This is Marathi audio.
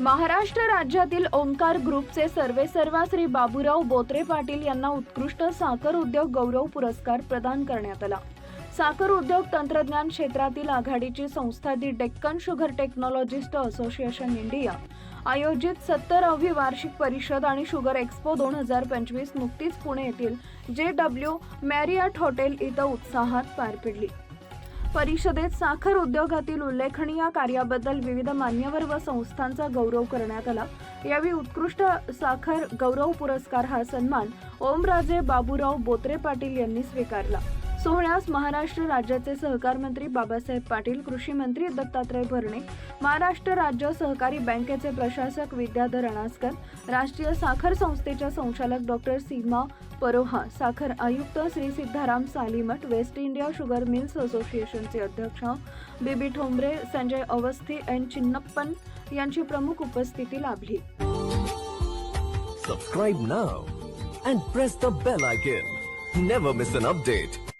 महाराष्ट्र राज्यातील ओंकार ग्रुपचे सर्वेसर्वा श्री बाबूराव बोत्रे पाटील यांना उत्कृष्ट साखर उद्योग गौरव पुरस्कार प्रदान करण्यात आला. साखर उद्योग तंत्रज्ञान क्षेत्रातील आघाडीची संस्था the Deccan sugar technologists association India. आयोजित सत्तरावी वार्षिक परिषद आणि शुगर एक्स्पो दोन हजार पंचवीस नुकतीच पुणे येथील जे डब्ल्यू मॅरियट हॉटेल इथं उत्साहात पार पडली. परिषदेत साखर उद्योगातील उल्लेखनीय कार्याबद्दल विविध मान्यवर व संस्थांचा गौरव करण्यात आला. यावेळी उत्कृष्ट साखर गौरव पुरस्कार हा सन्मान ओमराजे बाबूराव बोत्रे पाटील यांनी स्वीकारला. सोहळ्यास महाराष्ट्र राज्याचे सहकार मंत्री बाबासाहेब पाटील कृषी मंत्री दत्तात्रय भरणे महाराष्ट्र राज्य सहकारी बँकेचे प्रशासक विद्याधर अणासकर राष्ट्रीय साखर संस्थेच्या संचालक डॉक्टर सीमा परोहा साखर आयुक्त Shri Siddharam Salimath west India sugar mills असोसिएशनचे अध्यक्ष B B Thombare Sanjay Awasthi N Chinnappan यांची प्रमुख उपस्थिती लाभली. Subscribe now and press the bell icon never miss an update